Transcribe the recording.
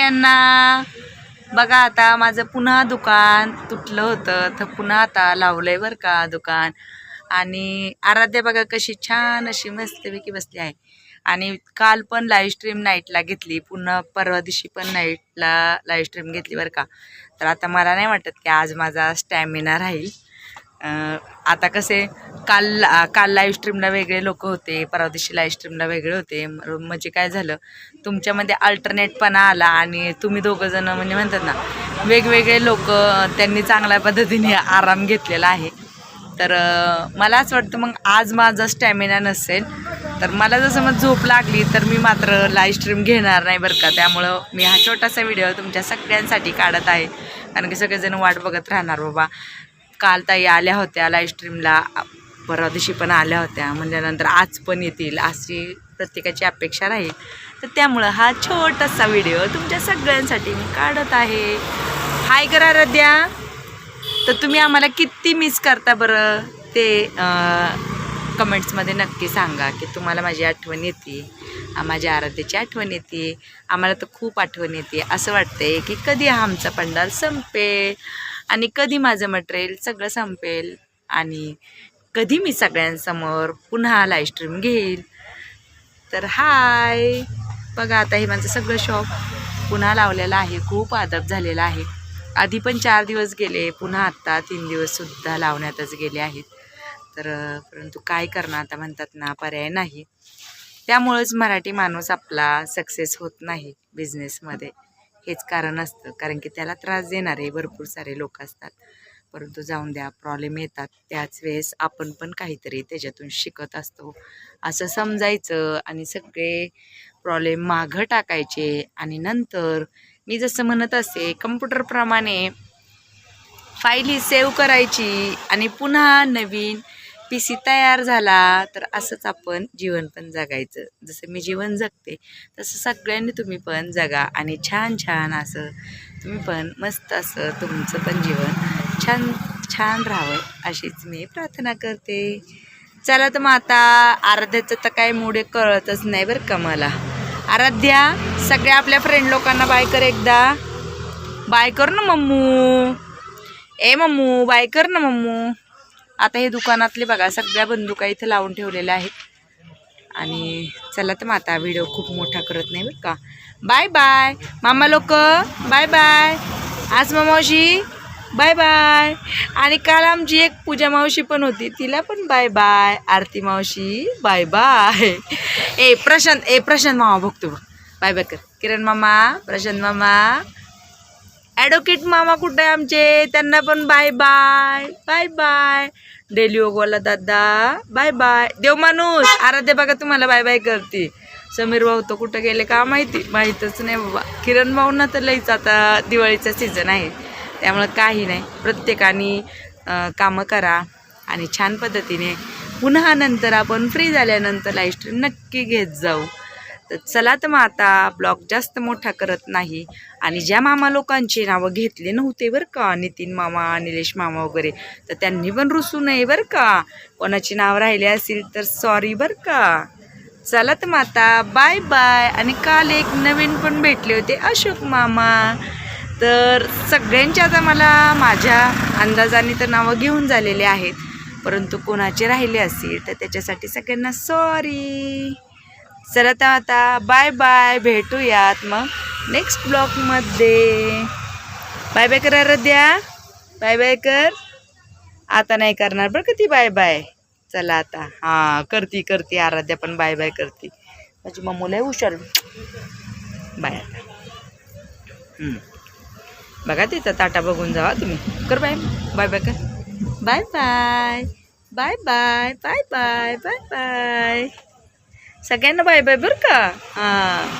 सगळ्यांना. बघा आता माझं पुन्हा दुकान तुटलं होतं तर पुन्हा आता लावलंय बरं का दुकान. आणि आराध्या बघा कशी छान अशी मस्तपैकी बसली आहे. आणि काल पण लाईव्ह स्ट्रीम नाईटला घेतली पुन्हा परवा दिवशी पण नाईटला लाईव्ह स्ट्रीम घेतली बरं का. तर आता मला नाही वाटत की आज माझा स्टॅमिना राहील. आता कसे काल काल लाईव्ह स्ट्रीमला वेगळे लोक होते परवा दिवशी लाईव्ह स्ट्रीमला वेगळे होते. म्हणजे काय झालं तुमच्यामध्ये अल्टरनेटपणा आला आणि तुम्ही दोघंजणं म्हणजे म्हणतात ना वेगवेगळे लोक त्यांनी चांगल्या पद्धतीने आराम घेतलेला आहे. तर मला असं वाटतं मग आज माझा स्टॅमिना नसेल तर मला जसं मग झोप लागली तर मी मात्र लाईव्ह स्ट्रीम घेणार नाही बरं का. त्यामुळं मी हा छोटासा व्हिडिओ तुमच्या सगळ्यांसाठी काढत आहे. कारण की सगळेजण वाट बघत राहणार बाबा. काल ताई आल्या होत्या लाईव्ह स्ट्रीमला परवा दिवशी पण आल्या होत्या. म्हणल्यानंतर आज पण येतील. अशी प्रत्येकाची अपेक्षा राहील. तर त्यामुळं हा छोटासा व्हिडिओ तुमच्या सगळ्यांसाठी मी काढत आहे. हाय करा रद्या तर तुम्ही आम्हाला किती मिस करता बरं? ते कमेंट्समध्ये नक्की सांगा की तुम्हाला माझी आठवण येते. माझ्या आराध्याची आठवण येते. आम्हाला तर खूप आठवण येते. असं वाटतंय की कधी हा आमचा पंडाल संपेल? आणि कधी माझं मटेरियल सगळं संपेल आणि कधी मी सगळ्यांसमोर पुन्हा लाईव्ह स्ट्रीम घेईल. तर हाय बघा आता हे माझं सगळं शॉप पुन्हा लावलेलं आहे. खूप आदब झालेला आहे. आधी पण चार दिवस गेले पुन्हा आत्ता तीन दिवससुद्धा लावण्यातच गेले आहेत. तर परंतु काय करणार आता म्हणतात ना पर्याय नाही. त्यामुळंच मराठी माणूस आपला सक्सेस होत नाही बिझनेसमध्ये हेच कारण असतं. कारण की त्याला त्रास देणारे भरपूर सारे लोक असतात. परंतु जाऊन द्या प्रॉब्लेम येतात. त्याच वेळेस आपण पण काहीतरी त्याच्यातून शिकत असतो. असं समजायचं आणि सगळे प्रॉब्लेम मागं टाकायचे आणि नंतर मी जसं म्हणत असे कम्प्युटरप्रमाणे फाईल ही सेव्ह करायची आणि पुन्हा नवीन पी सी तयार झाला तर असंच आपण जीवन पण जगायचं. जसं मी जीवन जगते तसं सगळ्यांनी तुम्ही पण जगा आणि छान छान असं तुम्ही पण मस्त असं तुमचं पण जीवन छान छान राहावं अशीच मी प्रार्थना करते. चला तर मग आता आराध्याचं तर काय मोडे कळतच नाही बरं का मला. आराध्या सगळ्या आपल्या फ्रेंड लोकांना बाय कर एकदा. बाय कर ना मम्मू. ए मम्मू बाय कर ना मम्मू. आता हे दुकानातले बघा सगळ्या बंदुका इथं लावून ठेवलेल्या आहेत. आणि चला तर मग आता व्हिडिओ खूप मोठा करत नाही बरं का. Bye bye. मामा लोक बाय बाय. आज मामावशी बाय बाय. आणि काल आमची एक पूजा मावशी पण होती तिला पण बाय बाय. आरती मावशी बाय बाय. ए प्रशांत ए प्रशांत मामा बघतो बघ बाय बाय कर. किरण मामा प्रशांत मामा. ॲडव्होकेट मामा कुठे आहे आमचे? त्यांना पण bye bye. Bye bye. Daily ओगवाला दादा. Bye bye. देव माणूस आराध्य बघा तुम्हाला बाय बाय करते. समीर भाऊ तर कुठं गेले का माहिती? माहीतच नाही बाबा. किरण भाऊंना तर लईच आता दिवाळीचा सीझन आहे. त्यामुळं काही नाही. प्रत्येकाने कामं करा आणि छान पद्धतीने पुन्हा नंतर आपण फ्री झाल्यानंतर लाईव्ह स्ट्रीम नक्की घेत जाऊ. तर चला तर मग आता ब्लॉग जास्त मोठा करत नाही. आणि ज्या मामा लोकांची नावं घेतले नव्हते बरं का नितीन मामा निलेश मामा वगैरे तर त्यांनी पण रुसू नये बरं का. कोणाची नाव राहिले असतील तर सॉरी बरं का. चला तर माता बाय बाय आणि काल एक नवीन पण भेटले होते अशोक मामा. तर सगळ्यांची आता मला माझ्या अंदाजाने तर नावं घेऊन झालेले आहेत. परंतु कोणाचे राहिले असतील तर त्याच्यासाठी सगळ्यांना सॉरी चला तर आता बाय बाय भेटूयात मग नेक्स्ट ब्लॉगमध्ये बाय बाय करा रद्या बाय बाय कर. आता नाही करणार बरं का ती बाय बाय चला आता. हां करती करती आराध्या पण बाय बाय करती. माझी मम्मूला हुशार बाय आता. बघा तिचा ताटा बघून जावा तुम्ही. कर बाय. बाय बाय कर. Bye bye bye bye bye bye bye bye सगळ्यांना बाय बाय बरं का? हां.